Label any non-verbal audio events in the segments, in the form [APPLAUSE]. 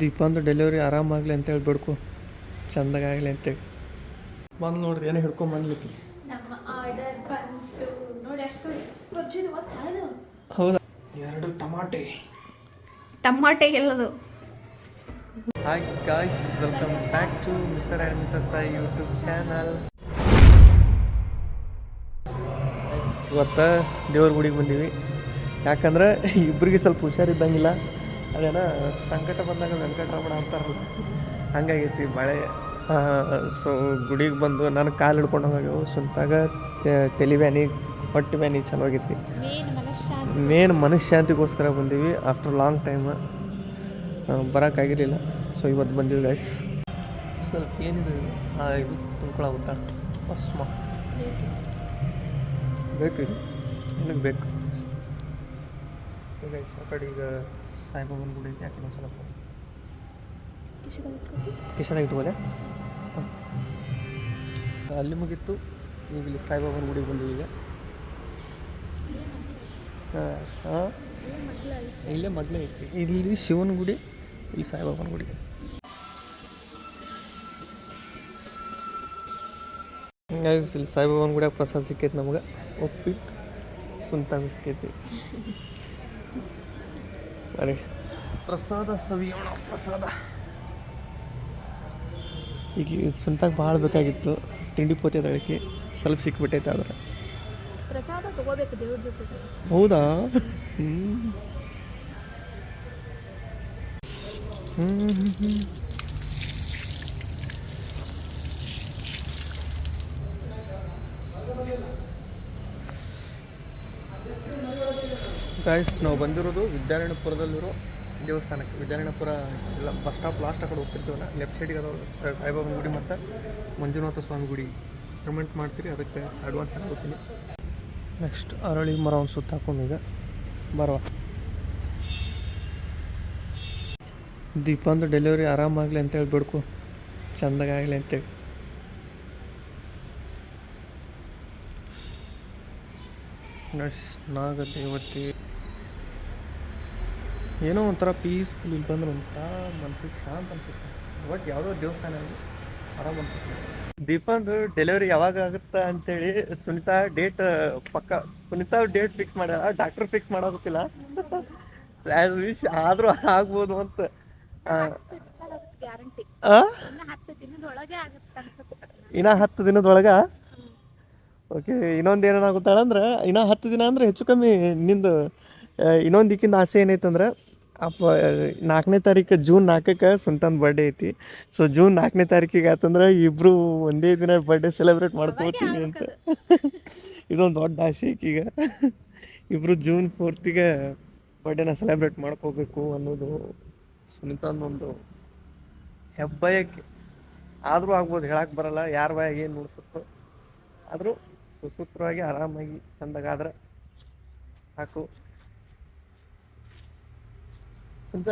ದೀಪಂದು delivery ಆರಾಮಾಗಲಿ ಅಂತೇಳಿ ಬಿಡ್ಕು. ಚಂದಾಗಲಿ ಅಂತೇಳಿ ಬಂದು ನೋಡ್ರಿ ಏನೋ ಹಿಡ್ಕೊಂಡು ಬಂದ್ಲಿಕ್ಕೆ ನಮ್ಮ ಆರ್ಡರ್ ಬಂತು. ನೋಡಿ ಅಷ್ಟು ರುಚಿದು ಗೊತ್ತಾಯ್ತು ಹೌದಾ? ಎರಡು ಟಮಾಟೆ. ಟಮಾಟೆ ಎಲ್ಲದು. Hi guys welcome back to mister and missus Tayi YouTube channel ಇವತ್ತು ದೇವ್ರ ಗುಡಿಗೆ ಬಂದೀವಿ. ಯಾಕಂದ್ರೆ ಇಬ್ಬರಿಗೆ ಸ್ವಲ್ಪ ಹುಷಾರಿದ್ದಂಗಿಲ್ಲ ಅದೇನ ಸಂಕಟ ಬಂದಾಗ ವೆಂಕಟರಮಣ ಅಂತಾರಲ್ಲ. ಹಂಗಾಗೈತಿ ಮಳೆ ಸೊ ಗುಡಿಗೆ ಬಂದು ನಾನು ಕಾಲು ಹಿಡ್ಕೊಂಡು ಹೋಗ್ಯಾವು ಸುಂತಾಗ ತಲೆ ಬ್ಯಾನಿ ಹೊಟ್ಟೆ ಬ್ಯಾನಿ ಚಲೋ ಆಗೈತಿ ಮೇನ್ ಮನಶಾಂತಿಗೋಸ್ಕರ ಮೇನ್ ಮನಃಶಾಂತಿಗೋಸ್ಕರ ಬಂದೀವಿ. ಆಫ್ಟರ್ ಲಾಂಗ್ ಟೈಮ್ ಬರೋಕ್ಕಾಗಿರಲಿಲ್ಲ ಸೊ ಇವತ್ತು ಬಂದೀವಿ ಗೈಸ್ ಸ್ವಲ್ಪ ಏನಿದೆ? ಇದು? ತುಂಬ್ಕೊಳಗುತ್ತಾ ಭಸ್ಮ ಬೇಕು ಇದು. ನಿನಗೆ ಬೇಕು. ಗೈಸ್ ಆ ಕಡೆ ಈಗ ಸಾಯಿಬಾಬನ ಗುಡಿ ಐತಿ ಯಾಕೆ ಒಂದು ಸಲ ಕಿಶದಾಗ ಇಟ್ಕೊಳ್ಳೆ. ಅಲ್ಲಿ? ಮುಗಿತು ಈಗ ಇಲ್ಲಿ ಸಾಯಿಬಾಬನ ಗುಡಿಗೆ ಬಂದು ಈಗ. ಹಾಂ ಇಲ್ಲೇ ಮೊದಲೇ ಐತಿ. ಇಲ್ಲಿ ಶಿವನ ಗುಡಿ ಇಲ್ಲಿ ಸಾಯಿಬಾಬನ ಗುಡಿ. ಇಲ್ಲಿ ಸಾಯಿಬಾಬನ ಗುಡಿಯಾಗ ಪ್ರಸಾದ ಸಿಕ್ಕೈತಿ ನಮ್ಗೆ? ಉಪ್ಪಿಟ್ಟು ಸುಂತಾಗ ಸಿಕ್ಕೈತಿ [LAUGHS] ಅರೆ. ಪ್ರಸಾದ ಸವಿಯೋಣ ಪ್ರಸಾದ ಈಗ ಸ್ವಂತಾಗಿ ಭಾಳ ಬೇಕಾಗಿತ್ತು ತಿಂಡಿ ಪೋತಿ ಅದಕ್ಕೆ ಸ್ವಲ್ಪ ಸಿಕ್ಬಿಟ್ಟೈತೆ ಆದ್ರೆ ಪ್ರಸಾದ ತಗೋಬೇಕು ದೇವ್ರ ಜೊತೆ ಹೌದಾ ಹ್ಮ್. ಹ್ಮ್. ಗಾಯ್ಸ್ ನಾವು ಬಂದಿರೋದು ವಿದ್ಯಾರಣ್ಯಪುರದಲ್ಲಿರೋ ದೇವಸ್ಥಾನಕ್ಕೆ. ವಿದ್ಯಾರಣ್ಯಪುರ ಇಲ್ಲ ಬಸ್ ಸ್ಟಾಪ್ ಲಾಸ್ಟ್ ಕಡೆ ಹೋಗ್ತಿರ್ತೀವಲ್ಲ ಲೆಫ್ಟ್ ಸೈಡಿಗೆ ಅದು ಸಾಯಿಬಾಬನ ಗುಡಿ ಮತ್ತು ಮಂಜುನಾಥ ಸ್ವಾಮಿ ಗುಡಿ. ಪೇಮೆಂಟ್ ಮಾಡ್ತೀರಿ, ಅದಕ್ಕೆ ಅಡ್ವಾನ್ಸ್ ಹಾಕೋತೀನಿ ನೆಕ್ಸ್ಟ್ ಅರಳಿ ಮರ ಒಂದು ಸುತ್ತ ಹಾಕೊಂಡು ಈಗ ಬರುವ. ದೀಪಂದು ಡೆಲಿವರಿ ಆರಾಮಾಗಲಿ ಅಂತೇಳಿ ಬಿಡ್ಕು. ಚಂದಾಗಲಿ ಅಂತೇಳಿ ನಾಗ ದೇವತೆ ಏನೋ ಒಂಥರ ಪೀಸ್ಫುಲ್ ಇಲ್ಲಿ ಬಂದ್ರೆ ಒಂಥರ ಮನ್ಸಿಗೆ ಶಾಂತ ಅನ್ಸುತ್ತೆ. ಒಟ್ಟು ಯಾವುದೋ ದೇವಸ್ಥಾನ ಅಲ್ಲಿ ಆರಾಮ್ ಅನ್ಸುತ್ತೆ. ದೀಪಂದು ಡೆಲಿವರಿ ಯಾವಾಗ ಆಗುತ್ತಾ ಅಂತೇಳಿ ಸುನಿತಾ ಡೇಟ್ ಪಕ್ಕ, ಸುನಿತಾ ಡೇಟ್ ಫಿಕ್ಸ್ ಮಾಡ್ಯಾರ ಡಾಕ್ಟರ್ ಫಿಕ್ಸ್ ಮಾಡೋದಿಲ್ಲ ಆ್ಯಸ್ ವಿಶ್ ಆದರೂ ಆಗ್ಬೋದು ಅಂತ? ಇನ್ನು ಹತ್ತು ದಿನದೊಳಗೆ? ಓಕೆ ಇನ್ನೊಂದು ಏನೇನಾಗುತ್ತಾಳಂದ್ರೆ ಇನ್ನ ಹತ್ತು ದಿನ ಅಂದ್ರೆ ಹೆಚ್ಚು ಕಮ್ಮಿ ನಿಂದು ಇನ್ನೊಂದು ದಿಕ್ಕಿಂದ ಆಸೆ ಏನೈತಂದ್ರೆ ಅಪ್ಪ, ನಾಲ್ಕನೇ ತಾರೀಕು ಜೂನ್ ನಾಲ್ಕಕ್ಕೆ ಸುಂಟನ್ ಬರ್ಡೇ ಐತಿ. ಸೊ ಜೂನ್ ನಾಲ್ಕನೇ ತಾರೀಕಿಗೆ ಆತಂದ್ರೆ ಇಬ್ಬರು ಒಂದೇ ದಿನ ಬರ್ಡೇ ಸೆಲೆಬ್ರೇಟ್ ಮಾಡ್ಕೋತೀವಿ ಅಂತ. [LAUGHS] ಇದೊಂದು ದೊಡ್ಡ ಆಸೆ ಈಗ. ಇಬ್ಬರು ಜೂನ್ ಫೋರ್ತಿಗೆ ಬರ್ಡೇನ ಸೆಲೆಬ್ರೇಟ್ ಮಾಡ್ಕೋಬೇಕು ಅನ್ನೋದು ಸುನಿತಂದೊಂದು ಹೆಬ್ಬಯಕ್ಕೆ. ಆದರೂ ಆಗ್ಬೋದು ಹೇಳಕ್ಕೆ ಬರಲ್ಲ, ಯಾರ ಬಾಯಾಗ ಏನು ನುಡ್ಸುತ್ತೋ. ಆದರೂ ಸುಸೂತ್ರವಾಗಿ ಆರಾಮಾಗಿ ಚಂದಾಗಾದ್ರೆ ಸಾಕು. ಸುಂತ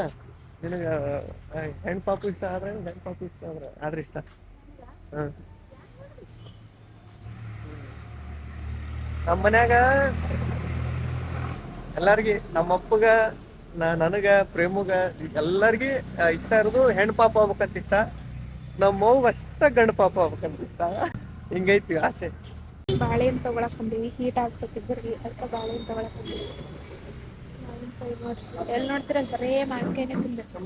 ನಿನಗೆ ಹೆಣ್ಣು ಪಾಪು ಇಷ್ಟ ಆದ್ರೆ ಗಂಡು ಪಾಪು ಇಷ್ಟ ಆದ್ರೆ ಆದ್ರೆ ಇಷ್ಟ. ಹಾಂ. ನಮ್ಮ ಮನ್ಯಾಗ ಎಲ್ಲಾರ್ಗಿ ನಮ್ಮ ಅಪ್ಪಗ ನನಗ, ಪ್ರೇಮಗ, ಎಲ್ಲಾರ್ಗಿ ಇಷ್ಟ ಇರೋದು ಹೆಣ್ ಪಾಪ ಆಗ್ಬೇಕಂತ ಇಷ್ಟ. ನಮ್ಮ ಅಷ್ಟ ಗಂಡು ಪಾಪ ಆಗ್ಬೇಕಂತ ಇಷ್ಟ. ಹಿಂಗೈತಿ ಆಸೆ. ಬಾಳೆಹಣ್ಣು ತಗೊಳಕ್ ಬಂದೀವಿ. ಹೀಟ್ ಆಗ್ಬಿಟ್ಟಿದ್ರಿ ಅದಕ್ಕೆ ಬಾಳೆಹಣ್ಣು ತಗೊಳಕ್ ಬಂದೀವಿ. ಎಲ್ಲಿ ನೋಡ್ತೀರ? ಬರೇ ಮಾವಿನಕಾಯಿನೇ ತಿನ್ಬೇಕು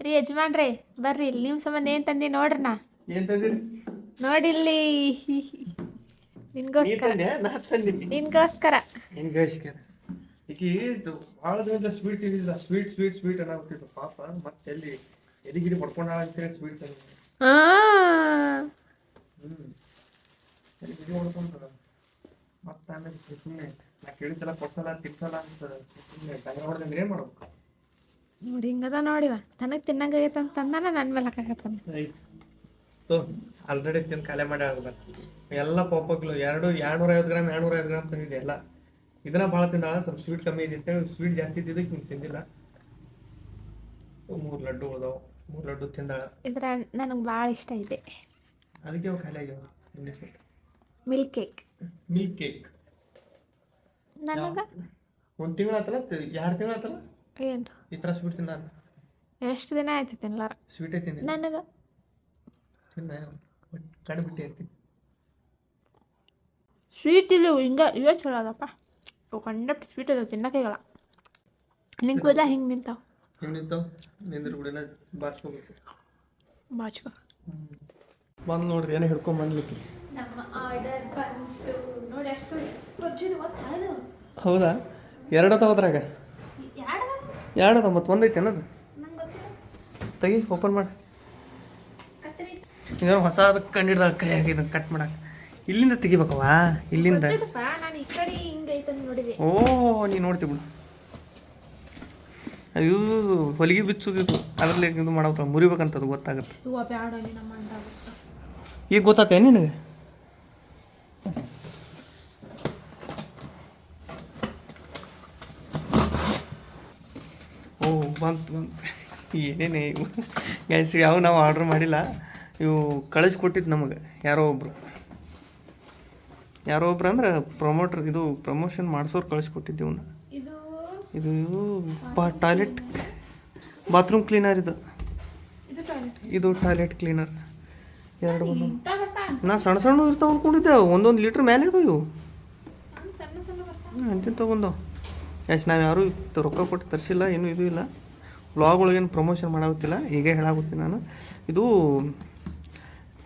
ರೀ ಯಜಮಾನ್ರಿ ಬರ್ರಿ. ನಿಮ್ಮ ಸಂಬಂಧ ಏನ್ ತಂದಿ ನೋಡ್ರಿ ನಾ ಏನ್ ತಂದಿರಿ? ನೋಡಿಲ್ಲಿ. ನಿನ್ಗೋಸ್ಕರ. ನಿನ್ಗೋಸ್ಕರ. ಹಿಂಗಸ್ಕರ ಈಗ ಇದು ಭಾಳ ದಿನದ ಸ್ವೀಟ್ ತಿಂದಿಲ್ಲ ಸ್ವೀಟ್ ಸ್ವೀಟ್ ಸ್ವೀಟ್ ಅನ್ನೋಗ್ತಿತ್ತು ಪಾಪ. ಮತ್ತೆ ಎಲ್ಲಿ ಎದಿಗಿರಿ ಹೊಡ್ಕೊಂಡಾಳ ಅಂತೇಳಿ ಸ್ವೀಟ್ ತಂದಿದ್ದೆ ಮತ್ತೆ ಆಮೇಲೆ ನಾ ಅಂತ ಏನು ಮಾಡ್ಬೇಕು ನೋಡಿ ತನಗೆ ಅಂತ ನನ್ನ ಮೇಲೆ ಆಲ್ರೆಡಿ ತಿಂದು ಖಾಲಿ ಮಾಡಿ ಎಲ್ಲ ಎರಡು ಐವತ್ತು ಗ್ರಾಮ್ ಗ್ರಾಮ್ ಇದನ್ನ ಭಾಳ ತಿಂದಾಳ, ಸ್ವಲ್ಪ ಸ್ವೀಟ್ ಕಮ್ಮಿ ಇದೆ ಅಂತೇಳಿ ಸ್ವೀಟ್ ಜಾಸ್ತಿ ಇದ್ದಿದ್ದಕ್ಕೆ ತಿಂದಿಲ್ಲ. ಮೂರು ಲಡ್ಡು ಉಳ್ದಾವ. ಮೂರು ಲಡ್ಡು ತಿಂದಾಳ. ಇದ್ರ ನನಗೆ ಭಾಳ ಇಷ್ಟ ಇದೆ ಅದಕ್ಕೆ ಅವು ಖಾಲಿ ಆಗ್ಯಾವ ಮಿಲ್ಕ್ ಕೇಕ್ ಮಿಲ್ಕ್ ಕೇಕ್ ನನಗೆ? ಒಂದು ತಿಂಗಳು ಆತಲ್ಲ ಎರಡು ತಿಂಗಳು ಆತಲ್ಲ? ಏನು? ಈ ಥರ ಸ್ವೀಟ್ ತಿನ್ನ ಎಷ್ಟು ದಿನ ಆಯ್ತು ತಿನ್ಲಾರ? ಸ್ವೀಟೇ ತಿಂದೆ ನನಗೆ? ತಿನ್ನ ಕಣ್ಣು ಬಿಟ್ಟೆ ಅಂತೀನಿ. ಸ್ವೀಟ್ ಇಲ್ಲ ಹಿಂಗೆ ಇವೇ ಚಲೋ ಅದಪ್ಪ ಕಂಡಪ್ಟ್ ಸ್ವೀಟ್ ಅದಾವ ತಿನ್ನಕ್ಕಾಗಲ್ಲ ನಿಂಗೆ ಕೂದಲ ಹಿಂಗೆ ನಿಂತಾವ. ಹಿಂಗೆ ನಿಂತಾವ ನಿಂದ್ರ ಗುಡಿನ ಬಾಚ್ಕೋಬೇಕು ಬಾಚ್ಕೊ ಬಂದು ನೋಡ್ರಿ ಏನೋ ಹಿಡ್ಕೊಂಡ್ ಬಂದ್ಲಿಕ್ಕೆ ನಮ್ಮ ಆರ್ಡರ್ ಬಂತು. ನೋಡಿ ಅಷ್ಟು ರೊಚ್ಚಿದು ಗೊತ್ತಾಯ್ತು ಹೌದಾ? ಎರಡು ಅದಾವ ಅದ್ರಾಗ. ಎರಡು? ಅದಾವ ಮತ್ತು ಒಂದೈತೆ ಅನ್ನೋದು ತೆಗಿ ಓಪನ್ ಮಾಡಿ. ಏನೋ ಹೊಸ ಅದಕ್ಕೆ ಕಂಡಿಡ್ದಾಗ ಕೈಯಾಗ ಇದನ್ನು ಕಟ್ ಮಾಡಕ್ಕೆ ಇಲ್ಲಿಂದ ತೆಗಿಬೇಕವಾ ಇಲ್ಲಿಂದ. ಓ ನೀ ನೋಡ್ತಿ ಬಿಡು. ಅಯ್ಯೋ ಹೊಲಿಗೆ ಬಿಚ್ಚೋದಿದು ಅದರಲ್ಲಿ ಇದು ಮಾಡಬೇಕಲ್ಲ ಮುರಿಬೇಕಂತದು ಗೊತ್ತಾಗುತ್ತೆ. ಇವ ಬ್ಯಾಡ ನೀ ನಮ್ಮ ಅಂದಾಗುತ್ತ ಈಗ ಗೊತ್ತಾತೆ ನಿನಗೆ? ಓ ಬಂತು ಬಂತು. ಏನೇನೇ ಇವು. ಗ್ಯಾಸ್ ಯಾವ ನಾವು ಆರ್ಡ್ರ್ ಮಾಡಿಲ್ಲ. ಇವು ಕಳಿಸ್ಕೊಟ್ಟಿದ್ದು ನಮಗೆ ಯಾರೋ ಒಬ್ಬರು ಯಾರೋ ಒಬ್ರು ಅಂದ್ರೆ ಪ್ರಮೋಟ್ರ್ ಇದು ಪ್ರಮೋಷನ್ ಮಾಡಿಸೋರು ಕಳಿಸ್ಕೊಟ್ಟಿದ್ದು ಇವನ್ನ ಇದು ಟಾಯ್ಲೆಟ್ ಬಾತ್ರೂಮ್ ಕ್ಲೀನರ್ ಇದು. ಇದು ಟಾಯ್ಲೆಟ್ ಕ್ಲೀನರ್ ಎರಡು ಒಂದು. ನಾ ಸಣ್ಣ ಸಣ್ಣ ಇರ್ತಾವ ಅನ್ಕೊಂಡಿದ್ದೆ ಒಂದೊಂದು ಲೀಟ್ರ್ ಮೇಲೆ ಇದು ಇವು. ಅಂತಿನ ತಗೊಂಡು ಎಷ್ಟು ನಾವು ಯಾರೂ ಇತ್ತು ರೊಕ್ಕ ಕೊಟ್ಟು ತರಿಸಿಲ್ಲ ಏನೂ ಇದು ಇಲ್ಲ. ವ್ಲಾಗ್ ಒಳಗೇನು ಪ್ರಮೋಷನ್ ಮಾಡಾಗುತ್ತಿಲ್ಲ ಹೀಗೆ ಹೇಳಾಗುತ್ತೀನಿ ನಾನು. ಇದು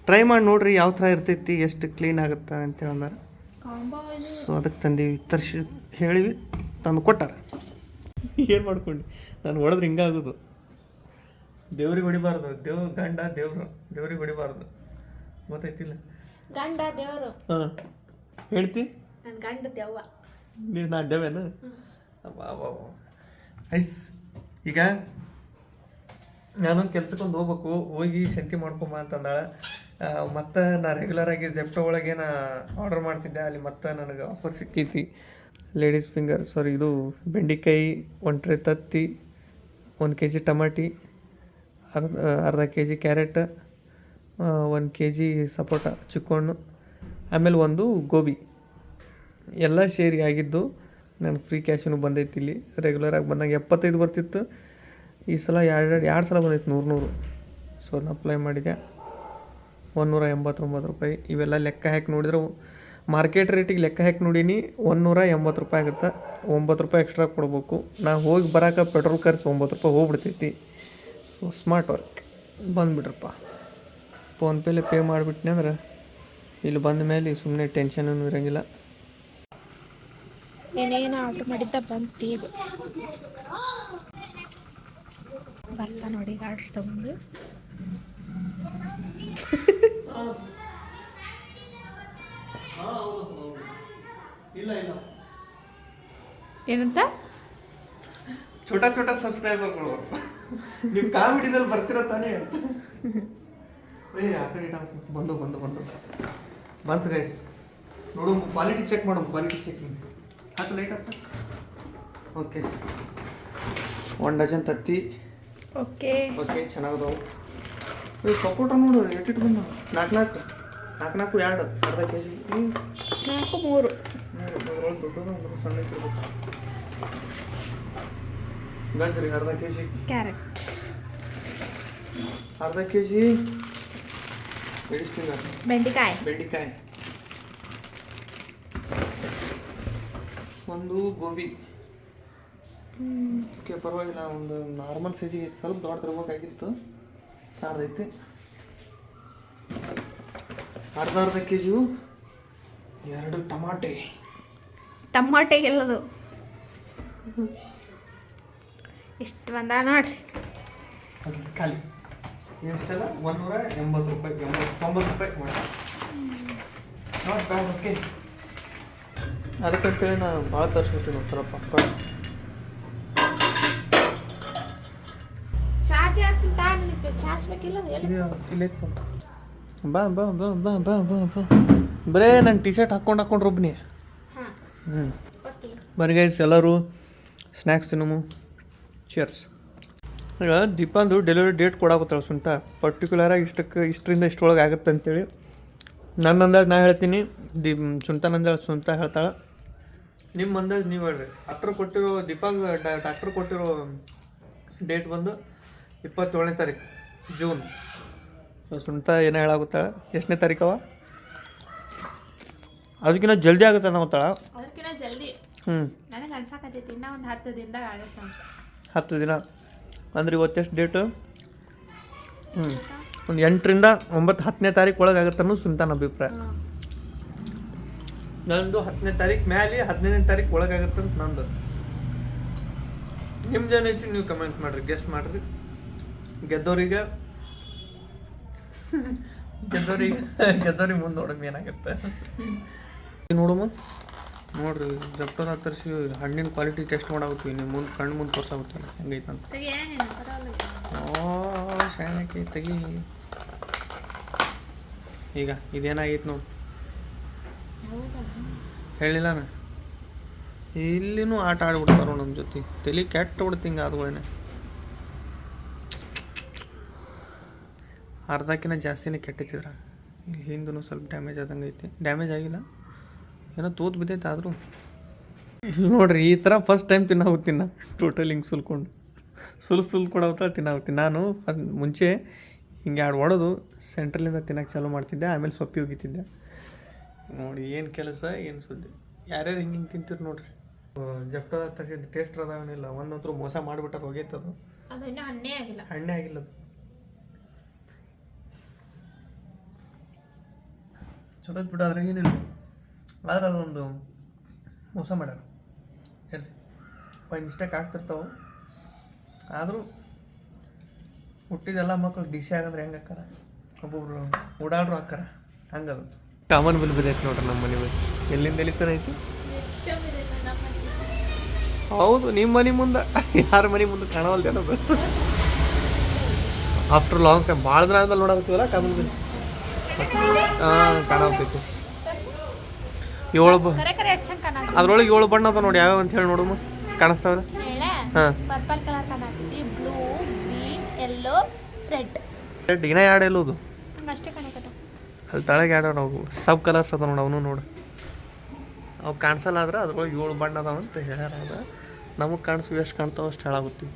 ಟ್ರೈ ಮಾಡಿ ನೋಡ್ರಿ ಯಾವ ಥರ ಇರ್ತೈತಿ ಎಷ್ಟು ಕ್ಲೀನ್ ಆಗುತ್ತೆ ಅಂತೇಳಿ ಅಂದಾರ ಸೊ ಅದಕ್ಕೆ ತಂದೀವಿ ತರಿಸಿ ಹೇಳಿವಿ ತಂದು ಕೊಟ್ಟಾರ. [LAUGHS] ಏನು ಮಾಡ್ಕೊಂಡು? ನಾನು ಹೊಡೆದ್ರೆ ಹಿಂಗಾಗೋದು. ದೇವ್ರಿಗೆ ಹೊಡಿಬಾರ್ದು. ದೇವ್ ಗಂಡ ದೇವ್ರು. ದೇವ್ರಿಗೆ ಹೊಡಿಬಾರ್ದು. ಗೊತ್ತಾಯ್ತಿಲ್ಲ? ಗಂಡ ದೇವರು. ಹಾಂ. ಹೇಳ್ತಿ? ನನ್ನ ಗಂಡ ದೆವ್ವ. ನೀನು ನಾನು ಅಡ್ಡವೇನು ಐಸ್ ಈಗ ನಾನು ಕೆಲ್ಸಕ್ಕೊಂದು ಹೋಗ್ಬೇಕು. ಹೋಗಿ ಶಂತಿ ಮಾಡ್ಕೊಂಬ ಅಂತಂದಾಳೆ. ಮತ್ತು ನಾನು ರೆಗ್ಯುಲರಾಗಿ ಜೆಪ್ಟೋ ಒಳಗೆ ನಾ ಆರ್ಡ್ರ್ ಮಾಡ್ತಿದ್ದೆ. ಅಲ್ಲಿ ಮತ್ತೆ ನನಗೆ ಆಫರ್ ಸಿಕ್ಕೈತಿ. ಲೇಡೀಸ್ ಫಿಂಗರ್ ಸಾರಿ ಇದು ಬೆಂಡೆಕಾಯಿ, ಒಂಟ್ರೆ ಟ್ರೇ ತತ್ತಿ, ಒಂದು ಕೆ ಜಿ ಟಮಾಟಿ, ಅರ್ಧ ಅರ್ಧ ಕೆ ಜಿ ಕ್ಯಾರೆಟ್ ಒಂದು ಕೆ ಜಿ ಸಪೋಟ, ಚಿಕ್ಕಣ್ಣು, ಆಮೇಲೆ ಒಂದು ಗೋಬಿ. ಎಲ್ಲ ಶೇರಿ ಆಗಿದ್ದು ನಾನು ಫ್ರೀ ಕ್ಯಾಶನು ಬಂದೈತಿ ಇಲ್ಲಿ ರೆಗ್ಯುಲರಾಗಿ ಬಂದಾಗ ಎಪ್ಪತ್ತೈದು ಬರ್ತಿತ್ತು. ಈ ಸಲ ಎರಡು ಎರಡು ಸಲ ಬಂದೈತೆ ನೂರು ನೂರು. ಸೊ ಅದನ್ನ ಅಪ್ಲೈ ಮಾಡಿದೆ. ಒಂದೂರ ಎಂಬತ್ತೊಂಬತ್ತು ರೂಪಾಯಿ. ಇವೆಲ್ಲ ಲೆಕ್ಕ ಹಾಕಿ ನೋಡಿದ್ರೆ ಮಾರ್ಕೆಟ್ ರೇಟಿಗೆ ಲೆಕ್ಕ ಹಾಕಿ ನೋಡೀನಿ ಒಂದೂರ ಎಂಬತ್ತು ರೂಪಾಯಿ ಆಗುತ್ತೆ. ಒಂಬತ್ತು ರೂಪಾಯಿ ಎಕ್ಸ್ಟ್ರಾ ಕೊಡಬೇಕು. ನಾ ಹೋಗಿ ಬರೋಕೆ ಪೆಟ್ರೋಲ್ ಖರ್ಚು ಒಂಬತ್ತು ರೂಪಾಯಿ ಹೋಗ್ಬಿಡ್ತೈತಿ. ಸೊ ಸ್ಮಾರ್ಟ್ ವರ್ಕ್ ಬಂದುಬಿಟ್ರಪ್ಪ ಫೋನ್ಪೇಲೆ ಪೇ ಮಾಡಿಬಿಟ್ನಿ ಅಂದ್ರೆ ಇಲ್ಲಿ ಬಂದ ಮೇಲೆ ಸುಮ್ಮನೆ ಟೆನ್ಷನೂ ಇರೋಂಗಿಲ್ಲ. ಏನೇನು ಆರ್ಡ್ರ್ ಮಾಡಿದ್ದ ಬಂತು ಈಗ. ಬರ್ತಾ ನೋಡಿ ಆರ್ಡ್ರ್ ತಗೊಂಡು. [LAUGHS] ಇಲ್ಲ ಇಲ್ಲ. ಏನಂತ? ಛೋಟಾ ಛೋಟಾ ಸಬ್ಸ್ಕ್ರೈಬರ್ಗಳು ನೀವು ಕಾಮಿಡಿದಲ್ಲಿ ಬರ್ತೀರ ತಾನೇ ಅಂತ. ಏ ಆ ಕಡೆ ಬಂದು ಬಂದು ಬಂದು. ಬಂತು ಗೈಸ್ ನೋಡು ಕ್ವಾಲಿಟಿ ಚೆಕ್ ಮಾಡು ಕ್ವಾಲಿಟಿ ಚೆಕಿಂಗ್ ಹಚ್ಚ ಲೈಟ್ ಹಚ್ಚ. ಓಕೆ ಒನ್ ಡಜನ್ ತತ್ತಿ ಓಕೆ ಓಕೆ ಚೆನ್ನಾಗದವು. ಸಪೋಟ ನೋಡು ಎಟ್ಟಿಟ್ಟು ಬಂದು ನಾಲ್ಕು ನಾಲ್ಕು ನಾಲ್ಕು ನಾಲ್ಕು ಎರಡು ಅರ್ಧ ಕೆ ಜಿ ನಾಲ್ಕು ಮೂರು. ಅದ್ರೊಳಗೆ ದೊಡ್ಡದು ಅಂದ್ರೆ ಸಣ್ಣ ಇರ್ಬೇಕು ಗಂಜರಿ ಅರ್ಧ ಕೆ ಜಿ ಕ್ಯಾರೆಟ್. ಅರ್ಧ ಕೆ ಜಿ ಮೆಡಿಸ್ಟಿಂಗ್ ಬೆಂಡೆಕಾಯಿ. ಬೆಂಡೆಕಾಯಿ. ಒಂದು ಗೋಬಿ. ಓಕೆ ಪರವಾಗಿಲ್ಲ ಒಂದು ನಾರ್ಮಲ್ ಸೈಜಿಗೆ ಸ್ವಲ್ಪ ದೊಡ್ಡ ತರಬೇಕಾಗಿತ್ತು ಸಾರ್ದೈತಿ. ಅರ್ಧ ಅರ್ಧ ಕೆ ಜಿ ಎರಡು ಟಮಾಟೆ. ಟಮಾಟೆ ಎಲ್ಲದು. ಎಷ್ಟು ಬಂದ ನೋಡ್ರಿ. ಖಾಲಿ. ಎಷ್ಟಲ್ಲ? ಒಂದೂರ ಎಂಬತ್ತು ರೂಪಾಯಿ ಎಂಬತ್ತೊಂಬತ್ತು ರೂಪಾಯಿ ಮಾಡಿ ನೋಡಿ ಬ್ಯಾಡ್ ಓಕೆ ಅದಕ್ಕಂತೇಳಿ ನಾನು ಭಾಳ ತರಿಸ್ಬಿಡ್ತೀನಿ ಒಂಥರ ಪಕ್ಕ. ಚಾರ್ಜ್ ಆಗ್ತಿಂತ ನನಗೆ? ಚಾರ್ಜ್ ಬೇಕಿಲ್ಲ ಇಲ್ಲ ಎಲ್ಲಿ ಇಲ್ಲೇ ಫೋನ್ ಬಾ ಬಾ ಬಾ ಬಾ ಬಾ ಬಾ ಬಾ. ಬರೇ ನನ್ನ ಟಿ ಶರ್ಟ್ ಹಾಕ್ಕೊಂಡು ಹಾಕ್ಕೊಂಡು ಒಬ್ಬನಿ ಹ್ಞೂ ಬರೀ ಗೈಸ್ ಎಲ್ಲರೂ ಸ್ನ್ಯಾಕ್ಸ್ ತಿನ್ನಮು. ಚೇರ್ಸ್ ಈಗ ದೀಪಾಂದು ಡೆಲಿವರಿ ಡೇಟ್ ಕೊಡಾಕತ್ತಾಳ ಸುಂಟ. ಪರ್ಟಿಕ್ಯುಲರಾಗಿ ಇಷ್ಟಕ್ಕೆ ಇಷ್ಟರಿಂದ ಇಷ್ಟೊಳಗೆ ಆಗುತ್ತೆ ಅಂತೇಳಿ. ನನ್ನ ಅಂದಾಜು ನಾ ಹೇಳ್ತೀನಿ. ದಿ ಸುಂತಾನ ಅಂದಾಜು ಸುಂತ ಹೇಳ್ತಾಳೆ. ನಿಮ್ಮ ಅಂದಾಜು ನೀವು ಹೇಳ್ರಿ. ಡಾಕ್ಟ್ರ್ ಕೊಟ್ಟಿರೋ ದೀಪಾಂಗ್ ಡಾಕ್ಟ್ರ್ ಕೊಟ್ಟಿರೋ ಡೇಟ್ ಬಂದು ಇಪ್ಪತ್ತೇಳನೇ ತಾರೀಕು ಜೂನ್ ಸೊ ಸುಂಟ ಏನೋ ಹೇಳಾಗುತ್ತಾಳೆ ಎಷ್ಟನೇ ತಾರೀಕವ? ಅದಕ್ಕಿಂತ ಜಲ್ದಿ ಆಗುತ್ತೆ ಅನ್ನೋತಾಳ ಅದಕ್ಕಿಂತ ಜಲ್ದಿ. ಹ್ಞೂ ನನಗೆ ಅನ್ಸಾಕತ್ತೈತಿ ಇನ್ನೂ ಒಂದು ಹತ್ತು ದಿನದಾಗ ಆಗುತ್ತೆ ಅಂತ. ಹತ್ತು ದಿನ? ಅಂದ್ರೆ ಇವತ್ತೆಷ್ಟು ಡೇಟು ಹ್ಞೂ ಒಂದು ಎಂಟರಿಂದ ಒಂಬತ್ತು ಹತ್ತನೇ ತಾರೀಕು ಒಳಗೆ ಆಗುತ್ತೆ ಅನ್ನೋದು ಸುಂತಾನ ಅಭಿಪ್ರಾಯ. ನಂದು ಹತ್ತನೇ ತಾರೀಕು ಮ್ಯಾಲೆ ಹದಿನೈದನೇ ತಾರೀಕು ಒಳಗಾಗತ್ತೆ ಅಂತ ನಂದು. ನಿಮ್ದು ಏನೈತಿ ನೀವು ಕಮೆಂಟ್ ಮಾಡ್ರಿ ಗೆಸ್ ಮಾಡ್ರಿ. ಗೆದ್ದೋರಿಗೆ [LAUGHS] ಗೆದ್ದೋರಿಗೆ ಗೆದ್ದೋರಿಗೆ ಮುಂದೆ ನೋಡಮ್ ಏನಾಗುತ್ತೆ ನೋಡಮ್ಮ ನೋಡ್ರಿ ಜಪ್ಟರ್ ಹತ್ತರಿಸಿ ಹಣ್ಣಿನ ಕ್ವಾಲಿಟಿ ಟೆಸ್ಟ್ ಮಾಡಾಗುತ್ತೀವಿ ನಿಮ್ಮ ಮುಂದೆ ಕಣ್ಣು ಮುಂದೆ ತೋರ್ಸಾಗುತ್ತಲ್ಲ ಹೆಂಗೈತೆ ಅಂತ. ಓ ಶಾಣಕ್ಕೆ ತೆಗಿ. ಈಗ ಇದೇನಾಗೈತೆ ನೋಡಿ. ಹೇಳಿಲ್ಲ ನಾ ಇಲ್ಲಿನೂ ಆಟ ಆಡ್ಬಿಡ್ತಾರೋ ನಮ್ಮ ಜೊತೆ. ತಲೆ ಕೆಟ್ಟ ಬಿಡ್ತಿಂಗ ಅದುಗಳೇನೆ ಅರ್ಧಕ್ಕಿಂತ ಜಾಸ್ತಿನೇ ಕೆಟ್ಟಿತ್ತಿದ್ರ ಇಲ್ಲಿ ಹಿಂದೂ ಸ್ವಲ್ಪ ಡ್ಯಾಮೇಜ್ ಆದಂಗೆ ಐತಿ. ಡ್ಯಾಮೇಜ್ ಆಗಿಲ್ಲ? ಏನೋ ತೂತ್ ಬಿದ್ದೈತೆ ಆದರೂ. ನೋಡ್ರಿ ಈ ಥರ ಫಸ್ಟ್ ಟೈಮ್ ತಿನ್ನಾಗುತ್ತೀನಿ ನಾ ಟೋಟಲ್ ಹಿಂಗೆ ಸುಲ್ಕೊಂಡು. ಸುಲ್ ಸುಲ್ ಕೊಡೋತ್ತ ತಿನ್ನಾಗುತ್ತೀನಿ ನಾನು ಫಸ್ಟ್ ಮುಂಚೆ ಹಿಂಗೆ ಎರಡು ಹೊಡೆದು ಸೆಂಟ್ರಲಿಂದ ತಿನ್ನಕ್ಕೆ ಚಾಲೂ ಮಾಡ್ತಿದ್ದೆ ಆಮೇಲೆ ಸೊಪ್ಪಿ ಹೋಗಿತಿದ್ದೆ ನೋಡಿ ಏನು ಕೆಲಸ ಏನು ಸುದ್ದಿ? ಯಾರ್ಯಾರು ಹಿಂಗೆ ಹಿಂಗೆ ತಿಂತೀರಿ ನೋಡ್ರಿ. ಜಪ್ಟ ತರಿಸಿದ್ದು ಟೇಸ್ಟ್ ಅದಾವೇನಿಲ್ಲ ಒಂದೊಂದ್ರು ಮೋಸ ಮಾಡಿಬಿಟ್ಟಾರ ಹೋಗೈತದು ಹಣ್ಣೇ ಆಗಿಲ್ಲ. ಹಣ್ಣೇ ಆಗಿಲ್ಲ ಅದು. ಚಲೋ ಆದ್ರೆ ಏನಿಲ್ಲ. ಆದ್ರೆ ಅದೊಂದು ಮೋಸ ಮಾಡ್ಯಾರ. ಎಲ್ಲಿ? ಬೈ ಮಿಸ್ಟೇಕ್ ಆಗ್ತಿರ್ತಾವೆ. ಆದರೂ ಹುಟ್ಟಿದೆಲ್ಲ ಮಕ್ಕಳು ಡಿಶ್ ಆಗಂದ್ರೆ ಹೆಂಗೆ ಹಾಕಾರ ಒಬ್ಬೊಬ್ರು ಓಡಾಡ್ರು ಹಾಕಾರ ಅದು. ಕಾಮನ್ ಬಿಲ್ ಬಿದ್ದೈತೆ ನೋಡ್ರಿ ನಮ್ಮ ಮನೆ ಬಿಲ್ ಎಲ್ಲಿಂದ ಐತಿ ಚಂದಿದೆ ನಮ್ಮ ಮನೆ. ಹೌದು ನಿಮ್ಮ ಮನೆ ಮುಂದೆ. ಯಾರ ಮನೆ ಮುಂದೆ ಕಾಣವಲ್ದೇನೋ ಆಫ್ಟರ್ ಲಾಂಗ್ ಟೈಮ್ ಭಾಳ ದಿನ ಆದ್ಮೇಲೆ ನೋಡಾಕತ್ತೀವಲ್ಲ ಕಾಮನ್ ಬಿಲ್? ಹಾಂ ಕಾಣಾಗ್ತೈತಿ ಏಳು ಬ ಅದ್ರೊಳಗೆ ಏಳು ಬಣ್ಣ ಅದ ನೋಡಿ ಯಾವ್ಯಾವ ಅಂತ ಹೇಳಿ ನೋಡುಮ ಕಾಣಿಸ್ತಾವ್ರ? ಹಾಂ. Purple colour ಕಾಣತ್ತೈತಿ blue green yellow red red ಇನ್ನ ಎರಡು ಎಲ್ಲೋದು ಅಷ್ಟೇ ಕಾಣಕತ್ತ ಅಲ್ಲಿ ತಳಗೆ ಎರಡು ಅವು. ಸಬ್ ಕಲರ್ಸ್ ಅದ ನೋಡಿ ಅವನು ನೋಡು. ಅವು ಕಾಣಿಸಲ್ಲ ಆದ್ರೆ ಅದ್ರೊಳಗೆ ಏಳು ಬಣ್ಣ ಅದಾವ ಅಂತ ಹೇಳ್ಯಾರ. ಅದ ನಮಗೆ ಕಾಣಿಸ್ವು ಎಷ್ಟು ಕಾಣ್ತಾವ ಅಷ್ಟು ಹೇಳಾಗುತ್ತೀವಿ.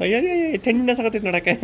ಅಯ್ಯ ಚೆಂದ ಸಕತೈತಿ ನೋಡಕ್ಕೆ